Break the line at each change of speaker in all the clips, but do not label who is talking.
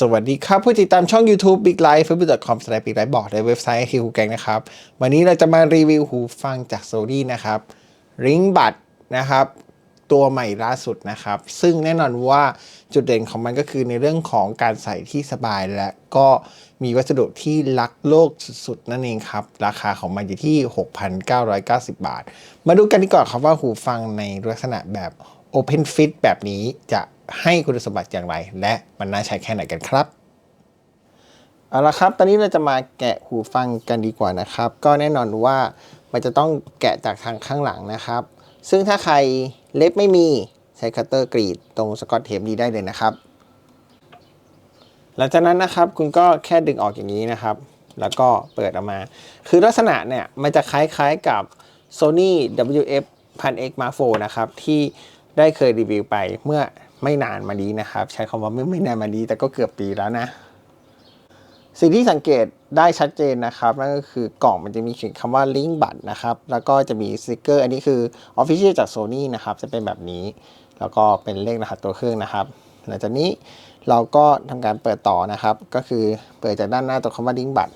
สวัสดีครับ ผู้ติดตามช่อง YouTube Big Life facebook.com s l a s h big life บอกในเว็บไซต์ที่ฮูแกงนะครับ วันนี้เราจะมารีวิวหูฟังจาก Sony นะครับริงบัตนะครับ ตัวใหม่ล่าสุดนะครับ ซึ่งแน่นอนว่าจุดเด่นของมันก็คือในเรื่องของการใส่ที่สบายและก็มีวัสดุที่รักโลกสุดๆ นั่นเองครับ ราคาของมันอยู่ที่ 6,990 บาท มาดูกันดีกว่าครับว่าหูฟังในลักษณะแบบ Open Fit แบบนี้จะ ให้คุณสมบัติอย่างไร และมันน่าใช้แค่ไหนกันครับเอาละครับ ตอนนี้เราจะมาแกะหูฟังกันดีกว่านะครับ ก็แน่นอนว่ามันจะต้องแกะจากทางข้างหลังนะครับ ซึ่งถ้าใครเล็บไม่มีใช้คัตเตอร์กรีดตรงสกอตเทปนี้ได้เลยนะครับ หลังจากนั้นนะครับคุณก็แค่ดึงออกอย่างนี้นะครับ แล้วก็เปิดออกมา คือลักษณะเนี่ยมันจะคล้ายๆกับ Sony WF 1000X Mark IV นะครับที่ได้เคยรีวิวไปเมื่อ ไม่นานมานี้นะครับ ใช้คำว่าไม่ไม่นานมานี้แต่ก็เกือบปีแล้วนะ สิ่งที่สังเกตได้ชัดเจนนะครับ นั่นก็คือกล่องมันจะมีเขียนคำว่า link บัตรนะครับ แล้วก็จะมีสติกเกอร์ อันนี้คือ Official จาก Sony นะครับ จะเป็นแบบนี้ แล้วก็เป็นเลขรหัสตัวเครื่องนะครับ หลังจากนี้เราก็ทำการเปิดต่อนะครับ ก็คือเปิดจากด้านหน้าตัวคำว่า link บัตร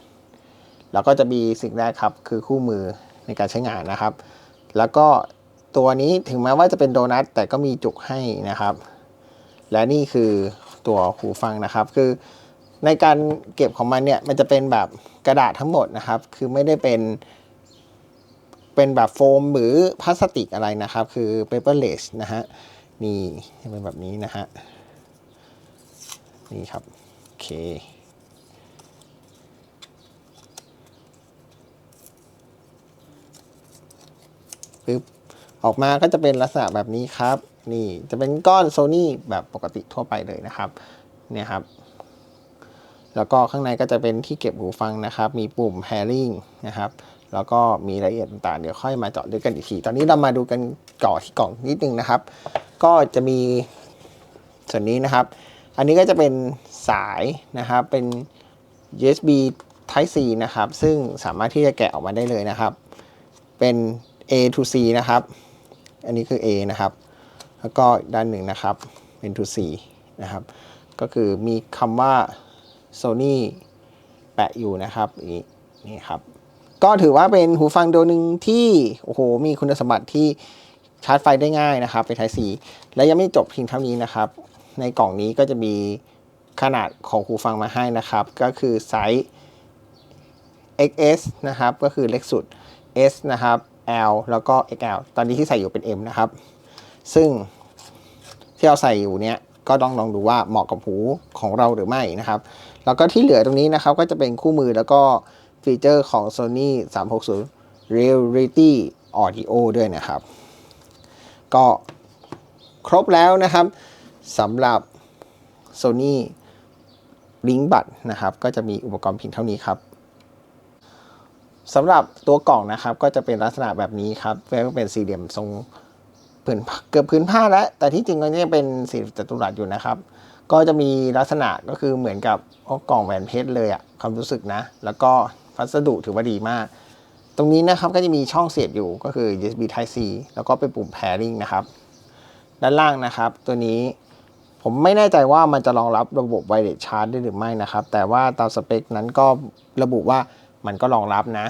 แล้วก็จะมีสิ่งแรกครับคือคู่มือในการใช้งานนะครับ แล้วก็ตัวนี้ถึงแม้ว่าจะเป็นโดนัทแต่ก็มีจุกให้นะครับ และนี่คือตัวหูฟังนะครับ คือในการเก็บของมันเนี่ยมันจะเป็นแบบกระดาษทั้งหมดนะครับ คือไม่ได้เป็นเป็นแบบโฟมหรือพลาสติกอะไรนะครับ คือ paperless นะฮะนี่เป็นแบบนี้นะฮะนี่ครับโอเคปึ๊บออกมาก็จะเป็นลักษณะแบบนี้ครับ นี่ จะเป็นก้อนโซนี่แบบปกติทั่วไปเลยนะครับเนี่ยครับ แล้วก็ข้างในก็จะเป็นที่เก็บหูฟังนะครับ มีปุ่ม pairing นะครับแล้วก็มีรายละเอียดต่างๆ เดี๋ยวค่อยมาเจาะด้วยกันอีกที ตอนนี้เรามาดูกันก่อที่กล่องนิดนึงนะครับ ก็จะมีส่วนนี้นะครับ อันนี้ก็จะเป็นสายนะครับ เป็น USB Type C นะครับ ซึ่งสามารถที่จะแกะออกมาได้เลยนะครับ เป็น A to C นะครับ อันนี้คือ A นะครับ แล้วก็ด้านหนึ่งนะครับเป็น to C นะครับ ก็คือมีคำว่า Sony แปะอยู่นะครับนี่นี่ครับ ก็ถือว่าเป็นหูฟังตัวหนึ่งที่โอ้โหมีคุณสมบัติที่ชาร์จไฟได้ง่ายนะครับเป็น Type C และยังไม่จบเพียงเท่านี้นะครับ ในกล่องนี้ก็จะมีขนาดของหูฟังมาให้นะครับ ก็คือไซส์ XS นะครับ ก็คือเล็กสุด S นะครับ L แล้วก็ XL ตอนนี้ที่ใส่อยู่เป็น M นะครับ ซึ่งที่เราใส่อยู่เนี้ยก็ต้องลองดูว่าเหมาะกับหูของเราหรือไม่นะครับ แล้วก็ที่เหลือตรงนี้นะครับก็จะเป็นคู่มือแล้วก็ฟีเจอร์ของ Sony 360 Reality Audio ด้วยนะครับ ก็ครบแล้วนะครับสำหรับ Sony Link บัตนะครับ ก็จะมีอุปกรณ์เพียงเท่านี้ครับสำหรับตัวกล่องนะครับ ก็จะเป็นลักษณะแบบนี้ครับก็เป็นสี่เหลี่ยมทรง ผืนเกือบพื้นผ้าแล้ว แต่ที่จริงมันยังเป็นสีจัตุรัสอยู่นะครับ ก็จะมีลักษณะก็คือเหมือนกับกล่องแหวนเพชรเลยอะความรู้สึกนะ แล้วก็พัสดุถือว่าดีมาก ตรงนี้นะครับก็จะมีช่องเสียบอยู่ก็คือ USB Type C แล้วก็เป็นปุ่ม pairing นะครับ ด้านล่างนะครับ ตัวนี้ผมไม่แน่ใจว่ามันจะรองรับระบบไวเลสชาร์จได้หรือไม่นะครับ แต่ว่าตามสเปคนั้นก็ระบุว่ามันก็รองรับนะ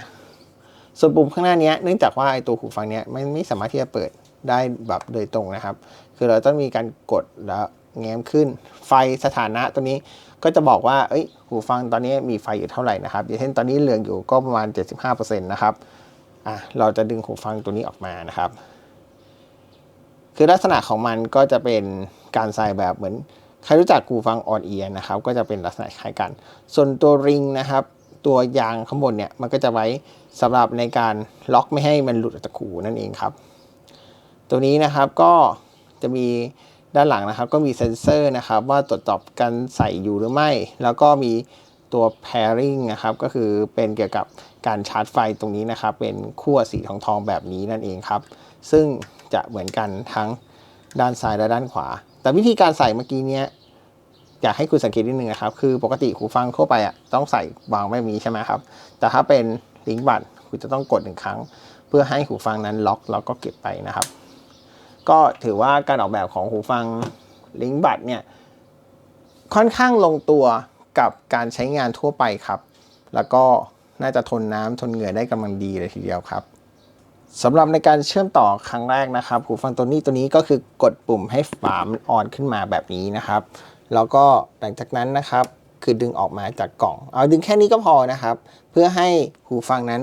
ส่วนปุ่มข้างหน้านี้เนื่องจากว่าไอตัวหูฟังเนี้ยไม่ไม่สามารถที่จะเปิด ได้แบบโดยตรงนะครับ คือเราต้องมีการกดแล้วแง้มขึ้น ไฟสถานะตัวนี้ก็จะบอกว่าเอ้ยหูฟังตอนนี้มีไฟอยู่เท่าไหร่นะครับอย่างเช่นตอนนี้เหลืองอยู่ก็ประมาณ 75%นะครับอะเราจะดึงหูฟังตัวนี้ออกมานะครับ คือลักษณะของมันก็จะเป็นการใส่แบบเหมือนใครรู้จักหูฟังออนเอียนะครับ ก็จะเป็นลักษณะคล้ายกัน ส่วนตัวริงนะครับ ตัวยางข้างบนเนี่ยมันก็จะไว้สำหรับในการล็อกไม่ให้มันหลุดออกจากหูนั่นเองครับ ตัวนี้นะครับก็จะมีด้านหลังนะครับ ก็มีเซ็นเซอร์นะครับ ว่าตรวจสอบการใส่อยู่หรือไม่ แล้วก็มีตัว pairing นะครับ ก็คือเป็นเกี่ยวกับการชาร์จไฟตรงนี้นะครับ เป็นขั้วสีทองทองแบบนี้นั่นเองครับ ซึ่งจะเหมือนกันทั้งด้านซ้ายและด้านขวา แต่วิธีการใส่เมื่อกี้เนี้ยอยากให้คุณสังเกตนิดนึงนะครับ คือปกติหูฟังทั่วไปอะต้องใส่วางไว้แบบนี้ใช่ไหมครับ แต่ถ้าเป็นลิงก์บัตรคุณจะต้องกดหนึ่งครั้ง เพื่อให้หูฟังนั้นล็อกแล้วก็เก็บไปนะครับ ก็ถือว่าการออกแบบของหูฟังลิงก์บัตเนี่ยค่อนข้างลงตัวกับการใช้งานทั่วไปครับ แล้วก็น่าจะทนน้ำทนเหงื่อได้กำลังดีเลยทีเดียวครับสำหรับในการเชื่อมต่อครั้งแรกนะครับหูฟังตัวนี้ตัวนี้ก็คือกดปุ่มให้ฝามันออนขึ้นมาแบบนี้นะครับ แล้วก็หลังจากนั้นนะครับ คือดึงออกมาจากกล่อง เอาดึงแค่นี้ก็พอนะครับ เพื่อให้หูฟังนั้น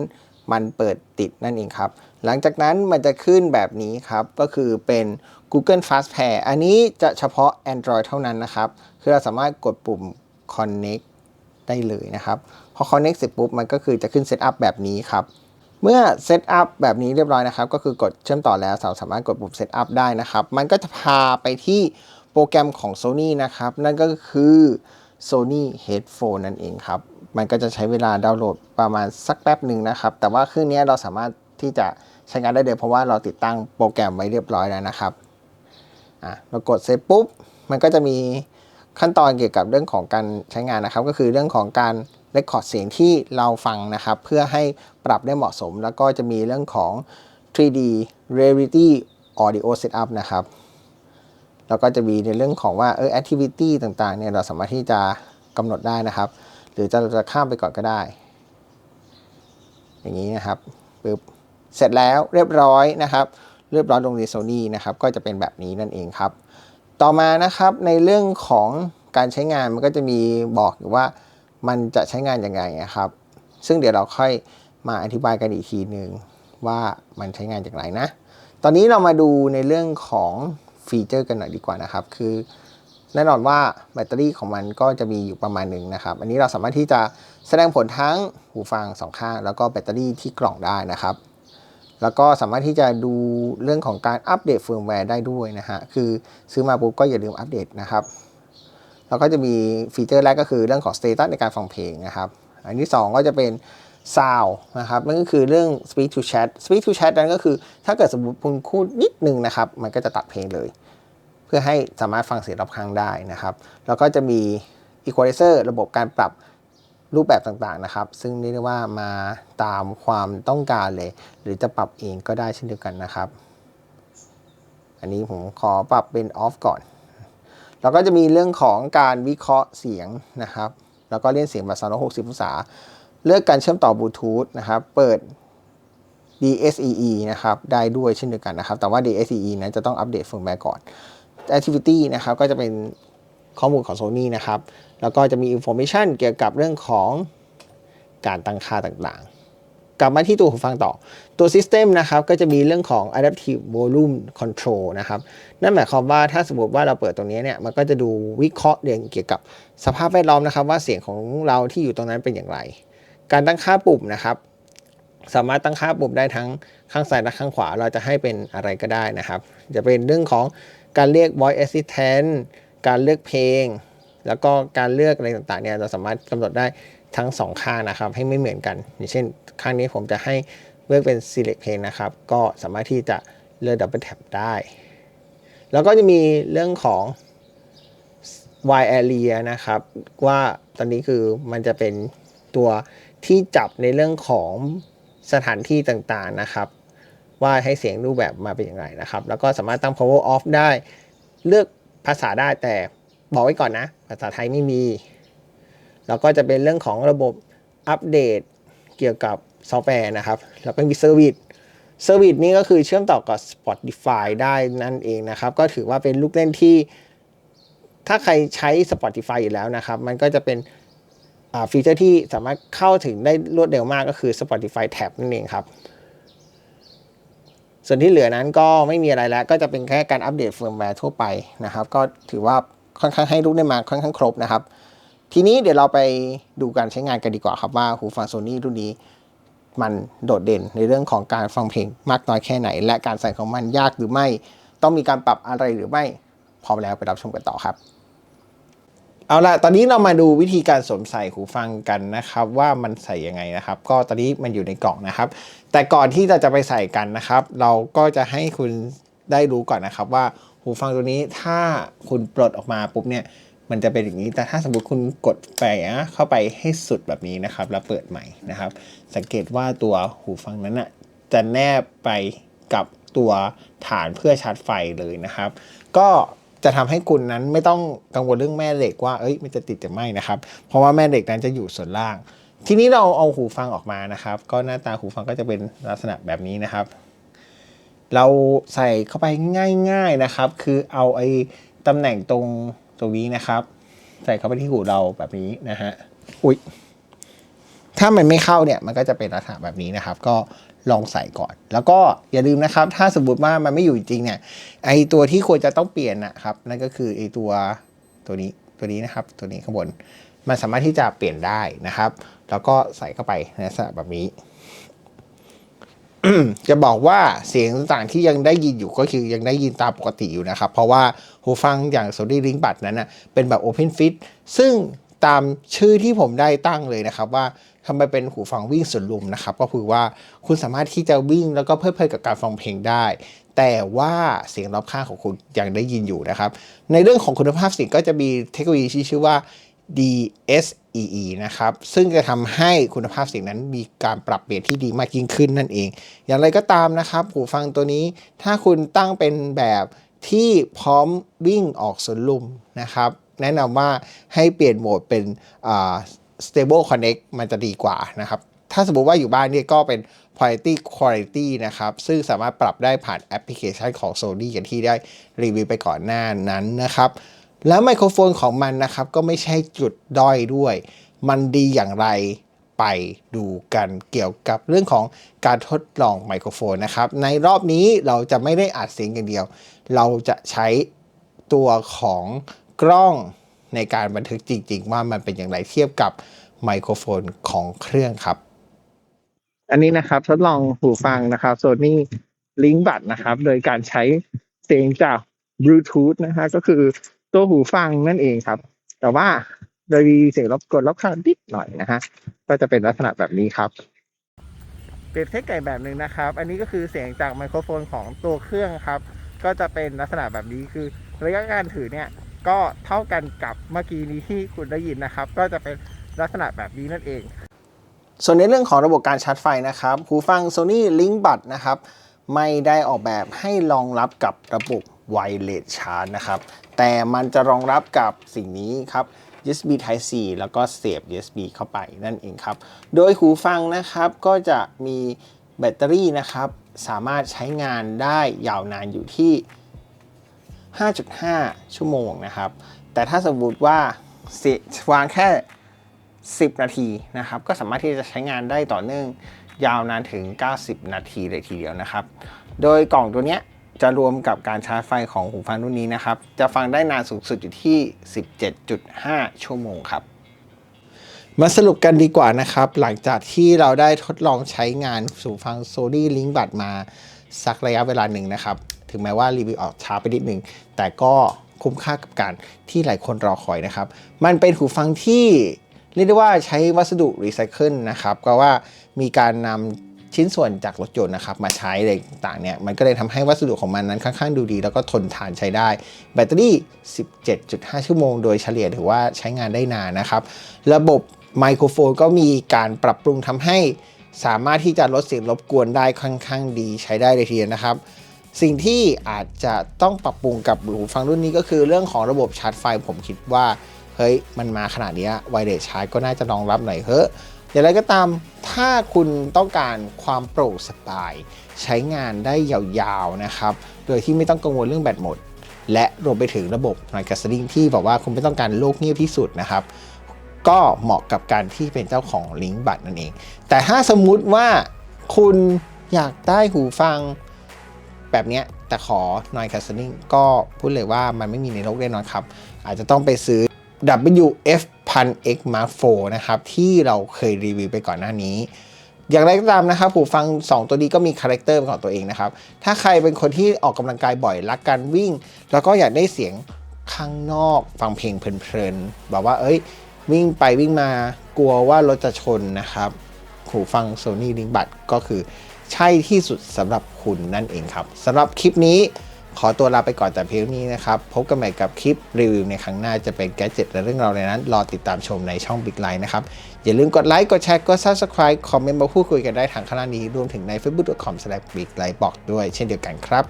มันเปิดติดนั่นเองครับ หลังจากนั้นมันจะขึ้นแบบนี้ครับ ก็คือเป็น Google Fast Pair อันนี้จะเฉพาะ Android เท่านั้นนะครับ คือเราสามารถกดปุ่ม Connect ได้เลยนะครับ พอ Connect เสร็จปุ๊บ มันก็คือจะขึ้น Setup แบบนี้ครับ เมื่อ Setup แบบนี้เรียบร้อยนะครับ ก็คือกดเชื่อมต่อแล้วเราสามารถกดปุ่ม Setup ได้นะครับ มันก็จะพาไปที่โปรแกรมของ Sony นะครับ นั่นก็คือ Sony Headphone นั่นเองครับ มันก็จะใช้เวลาดาวน์โหลดประมาณสักแป๊บหนึ่งนะครับ แต่ว่าเครื่องนี้เราสามารถที่จะ ใช้งานได้เลยเพราะว่าเราติดตั้งโปรแกรมไว้เรียบร้อยแล้วนะครับอะเรากดเสร็จปุ๊บ มันก็จะมีขั้นตอนเกี่ยวกับเรื่องของการใช้งานนะครับ ก็คือเรื่องของการเรคคอร์ดเสียงที่เราฟังนะครับ เพื่อให้ปรับได้เหมาะสม แล้วก็จะมีเรื่องของ 3D Reality Audio Setup นะครับ แล้วก็จะมีในเรื่องของว่าเออ activity ต่างๆเนี่ยเราสามารถที่จะกำหนดได้นะครับ หรือจะเราจะข้ามไปก่อนก็ได้ อย่างนี้นะครับปึ๊บ เสร็จแล้วเรียบร้อยนะครับเรียบร้อยลงในโซนี่นะครับก็จะเป็นแบบนี้นั่นเองครับ ต่อมานะครับในเรื่องของการใช้งานมันก็จะมีบอกอยู่ว่ามันจะใช้งานยังไงนะครับ ซึ่งเดี๋ยวเราค่อยมาอธิบายกันอีกทีหนึ่งว่ามันใช้งานอย่างไรนะ ตอนนี้เรามาดูในเรื่องของฟีเจอร์กันหน่อยดีกว่านะครับ คือแน่นอนว่าแบตเตอรี่ของมันก็จะมีอยู่ประมาณหนึ่งนะครับ อันนี้เราสามารถที่จะแสดงผลทั้งหูฟังสองข้าง แล้วก็แบตเตอรี่ที่กล่องได้นะครับ แล้วก็สามารถที่จะดูเรื่องของการอัปเดตเฟิร์มแวร์ได้ด้วยนะฮะ คือซื้อมาปุ๊บก็อย่าลืมอัปเดตนะครับ แล้วก็จะมีฟีเจอร์แรกก็คือเรื่องของสเตตัสในการฟังเพลงนะครับ อันที่ 2 ก็จะเป็น Sound นะครับนั่นก็คือเรื่อง Speak to Chat Speak to Chat นั้นก็คือ ถ้าเกิดสมมติคุณพูดนิดนึงนะครับ มันก็จะตัดเพลงเลย เพื่อให้สามารถฟังเสียงรอบข้างได้นะครับ แล้วก็จะมี Equalizer ระบบการปรับ รูปแบบต่างๆนะครับ ซึ่งเรียกได้ว่ามาตามความต้องการเลย หรือจะปรับเองก็ได้เช่นเดียวกันนะครับ อันนี้ผมขอปรับเป็น off ก่อน แล้วก็จะมีเรื่องของการวิเคราะห์เสียงนะครับ แล้วก็เล่นเสียงแบบ360องศา เลือกการเชื่อมต่อบลูทูธนะครับ เปิด DSEE นะครับ ได้ด้วยเช่นเดียวกันนะครับ แต่ว่า DSEE นั้นจะต้องอัปเดตเฟิร์มแวร์ก่อน Activity นะครับ ก็จะเป็น ข้อมูลของ Sony นะครับ แล้วก็จะมี Information เกี่ยวกับเรื่องของการตั้งค่าต่างๆ กลับมาที่ตัวหูฟังต่อ ตัว System นะครับ ก็จะมีเรื่องของ Adaptive Volume Control นะครับ นั่นหมายความว่าถ้าสมมติว่าเราเปิดตรงนี้เนี่ย มันก็จะดูวิเคราะห์เรื่องเกี่ยวกับสภาพแวดล้อมนะครับ ว่าเสียงของเราที่อยู่ตรงนั้นเป็นอย่างไร การตั้งค่าปุ่มนะครับสามารถตั้งค่าปุ่มได้ทั้งข้างซ้ายและข้างขวา เราจะให้เป็นอะไรก็ได้นะครับ จะเป็นเรื่องของการเรียก voice assistant การเลือกเพลง แล้วก็การเลือกอะไรต่างๆเนี่ยเราสามารถกำหนดได้ทั้งสองข้างนะครับ ให้ไม่เหมือนกัน อย่างเช่นข้างนี้ผมจะให้เลือกเป็น select เพลงนะครับ ก็สามารถที่จะเลือก double tap ได้ แล้วก็จะมีเรื่องของ wide area นะครับ ว่าตอนนี้คือมันจะเป็นตัวที่จับในเรื่องของสถานที่ต่างๆนะครับ ว่าให้เสียงรูปแบบมาเป็นอย่างไรนะครับ แล้วก็สามารถตั้ง power off ได้ เลือก ภาษาได้แต่บอกไว้ก่อนนะ ภาษาไทยไม่มี แล้วก็จะเป็นเรื่องของระบบอัปเดตเกี่ยวกับซอฟต์แวร์นะครับ แล้วก็มีเซอร์วิสเซอร์วิสนี้ก็คือเชื่อมต่อกับ Spotify ได้นั่นเองนะครับ ก็ถือว่าเป็นลูกเล่นที่ ถ้าใครใช้ Spotify อยู่แล้วนะครับ มันก็จะเป็นฟีเจอร์ที่สามารถเข้าถึงได้รวดเร็วมากก็คือ Spotify Tab นั่นเองครับ ส่วนที่เหลือนั้นก็ไม่มีอะไรแล้ว ก็จะเป็นแค่การอัปเดตเฟิร์มแวร์ทั่วไปนะครับ ก็ถือว่าค่อนข้างให้ลูกได้มาค่อนข้างครบนะครับ ทีนี้เดี๋ยวเราไปดูการใช้งานกันดีกว่าครับว่าหูฟังโซนี่รุ่นนี้มันโดดเด่นในเรื่องของการฟังเพลงมากน้อยแค่ไหน และการใส่ของมันยากหรือไม่ ต้องมีการปรับอะไรหรือไม่พร้อมแล้วไปรับชมกันต่อครับ เอาละตอนนี้เรามาดูวิธีการสวมใส่หูฟังกันนะครับ ว่ามันใส่ยังไงนะครับ ก็ตอนนี้มันอยู่ในกล่องนะครับ แต่ก่อนที่เราจะไปใส่กันนะครับ เราก็จะให้คุณได้รู้ก่อนนะครับว่าหูฟังตัวนี้ถ้าคุณปลดออกมาปุ๊บเนี่ยมันจะเป็นอย่างนี้แต่ถ้าสมมติคุณกดไปนะเข้าไปให้สุดแบบนี้นะครับ แล้วเปิดใหม่นะครับ สังเกตว่าตัวหูฟังนั้นนะจะแนบไปกับตัวฐานเพื่อชาร์จไฟเลยนะครับ ก็ จะทำให้คุณนั้นไม่ต้องกังวลเรื่องแม่เหล็กว่าเอ้ยมันจะติดจะไหมนะครับ เพราะว่าแม่เหล็กนั้นจะอยู่ส่วนล่าง ทีนี้เราเอาหูฟังออกมานะครับ ก็หน้าตาหูฟังก็จะเป็นลักษณะแบบนี้นะครับ เราใส่เข้าไปง่าย ๆนะครับ คือเอาไอ้ตำแหน่งตรงตรงนี้นะครับ ใส่เข้าไปที่หูเราแบบนี้นะฮะอุ้ยถ้ามันไม่เข้าเนี่ยมันก็จะเป็นลักษณะแบบนี้นะครับ ก็ ลองใส่ก่อน แล้วก็อย่าลืมนะครับ ถ้าสมมติว่ามันไม่อยู่จริงเนี่ยไอตัวที่ควรจะต้องเปลี่ยนนะครับนั่นก็คือไอตัวตัวนี้ตัวนี้นะครับ ตัวนี้ข้างบน มันสามารถที่จะเปลี่ยนได้นะครับ แล้วก็ใส่เข้าไปในลักษณะแบบนี้จะบอกว่าเสียงต่างๆที่ยังได้ยินอยู่ก็คือยังได้ยินตามปกติอยู่นะครับ เพราะว่าหูฟังอย่าง Sony Link Bud นั้นนะเป็นแบบ Open Fit ซึ่งตามชื่อที่ผมได้ตั้งเลยนะครับว่า ทำไมเป็นหูฟังวิ่งสุดลุมนะครับ ก็คือว่าคุณสามารถที่จะวิ่งแล้วก็เพลิดเพลินกับการฟังเพลงได้ แต่ว่าเสียงรอบข้างของคุณยังได้ยินอยู่นะครับ ในเรื่องของคุณภาพเสียงก็จะมีเทคโนโลยีที่ชื่อว่า DSEE นะครับ ซึ่งจะทำให้คุณภาพเสียงนั้นมีการปรับเปลี่ยนที่ดีมากยิ่งขึ้นนั่นเอง อย่างไรก็ตามนะครับ หูฟังตัวนี้ ถ้าคุณตั้งเป็นแบบที่พร้อมวิ่งออกสวนลุมนะครับ แนะนำว่าให้เปลี่ยนโหมดเป็นอ่า stable connect มันจะดีกว่านะครับ ถ้าสมมติว่าอยู่บ้านเนี่ยก็เป็น quality quality นะครับ ซึ่งสามารถปรับได้ผ่านแอปพลิเคชันของ Sony อย่างที่ได้รีวิวไปก่อนหน้านั้นนะครับ แล้วไมโครโฟนของมันนะครับก็ไม่ใช่จุดด้อยด้วย มันดีอย่างไรไปดูกันเกี่ยวกับเรื่องของการทดลองไมโครโฟนนะครับ ในรอบนี้เราจะไม่ได้อัดเสียงอย่างเดียว เราจะใช้ตัวของกล้อง ในการบันทึกจริง ๆ ว่ามันเป็นอย่างไรเทียบกับไมโครโฟนของเครื่องครับ อันนี้นะครับทดลองหูฟังนะครับ Sony Link Bud นะครับ โดยการใช้เสียงจาก Bluetooth นะฮะก็คือตัวหูฟังนั่นเองครับ แต่ว่าโดยมีเสียงรบกวนรอบข้างนิดหน่อยนะฮะก็จะเป็นลักษณะแบบนี้ครับเปรียบเทียบไก่แบบหนึ่งนะครับ อันนี้ก็คือเสียงจากไมโครโฟนของตัวเครื่องครับ ก็จะเป็นลักษณะแบบนี้คือระยะการถือเนี่ย ก็เท่ากันกับเมื่อกี้นี้ที่คุณได้ยินนะครับ ก็จะเป็นลักษณะแบบนี้นั่นเอง ส่วนในเรื่องของระบบการชาร์จไฟนะครับหูฟัง Sony Link Bud นะครับไม่ได้ออกแบบให้รองรับกับระบบ Wireless Charge นะครับ แต่มันจะรองรับกับสิ่งนี้ครับ USB Type C แล้วก็เสียบ USB เข้าไปนั่นเองครับ โดยหูฟังนะครับก็จะมีแบตเตอรี่นะครับ สามารถใช้งานได้ยาวนานอยู่ที่ 5.5 ชั่วโมงนะครับ แต่ถ้าสมมติว่าวางแค่ 10 นาทีนะครับ ก็สามารถที่จะใช้งานได้ต่อเนื่องยาวนานถึง 90 นาทีเลยทีเดียวนะครับ โดยกล่องตัวนี้จะรวมกับการชาร์จไฟของหูฟังรุ่นนี้นะครับ จะฟังได้นานสูงสุดอยู่ที่ 17.5 ชั่วโมงครับ มาสรุปกันดีกว่านะครับ หลังจากที่เราได้ทดลองใช้งานหูฟัง Sony Link Bud มา สักระยะเวลาหนึ่งนะครับ ถึงแม้ว่ารีวิวออกช้าไปนิดนึงแต่ก็คุ้มค่ากับการที่หลายคนรอคอยนะครับ มันเป็นหูฟังที่เรียกได้ว่าใช้วัสดุรีไซเคิลนะครับก็ว่ามีการนำชิ้นส่วนจากรถยนต์นะครับมาใช้อะไรต่างเนี่ยมันก็เลยทำให้วัสดุของมันนั้นค่อนข้างดูดี แล้วก็ทนทานใช้ได้ แบตเตอรี่ 17.5 ชั่วโมงโดยเฉลี่ยถือว่าใช้งานได้นานนะครับ ระบบไมโครโฟนก็มีการปรับปรุงทำให้ สามารถที่จะลดเสียงรบกวนได้ค่อนข้างดีใช้ได้เลยทีเดียวนะครับ สิ่งที่อาจจะต้องปรับปรุงกับหูฟังรุ่นนี้ก็คือเรื่องของระบบชาร์จไฟผมคิดว่าเฮ้ยมันมาขนาดนี้ไวเลสชาร์จก็น่าจะรองรับหน่อยเฮ้ยอย่างไรก็ตามถ้าคุณต้องการความโปร่งสบาย ใช้งานได้ยาวๆนะครับ โดยที่ไม่ต้องกังวลเรื่องแบตหมด และรวมไปถึงระบบ n o i s cancelling ที่บอกว่าคุณไม่ต้องการโลกเงียบที่สุดนะครับ ก็เหมาะกับการที่เป็นเจ้าของลิงก์บัตรนั่นเอง แต่ถ้าสมมุติว่าคุณอยากได้หูฟังแบบนี้แต่ขอ noise cancelling ก็พูดเลยว่ามันไม่มีในโลกแน่นอนครับ อาจจะต้องไปซื้อ WF 1000 X Mark IV นะครับ ที่เราเคยรีวิวไปก่อนหน้านี้ อย่างไรก็ตามนะครับหูฟัง 2 ตัวนี้ก็มีคาแรคเตอร์ของตัวเองนะครับ ถ้าใครเป็นคนที่ออกกำลังกายบ่อยรักการวิ่ง แล้วก็อยากได้เสียงข้างนอก ฟังเพลงเพลินๆแบบว่าเอ้ย วิ่งไปวิ่งมากลัวว่ารถจะชนนะครับ หูฟัง Sony Link Bud ก็คือใช่ที่สุดสำหรับคุณนั่นเองครับสำหรับคลิปนี้ขอตัวลาไปก่อนแต่เพียงนี้นะครับ พบกันใหม่กับคลิปรีวิวในครั้งหน้าจะเป็นแกจิตและเรื่องราวในนั้น รอติดตามชมในช่อง Big Line นะครับ อย่าลืมกดไลค์ กดแชร์ กด Subscribe คอมเมนต์มาพูดคุยกันได้ทางข้างล่างนี้ รวมถึงใน facebook.com/bigline บอกด้วยเช่นเดียวกันครับ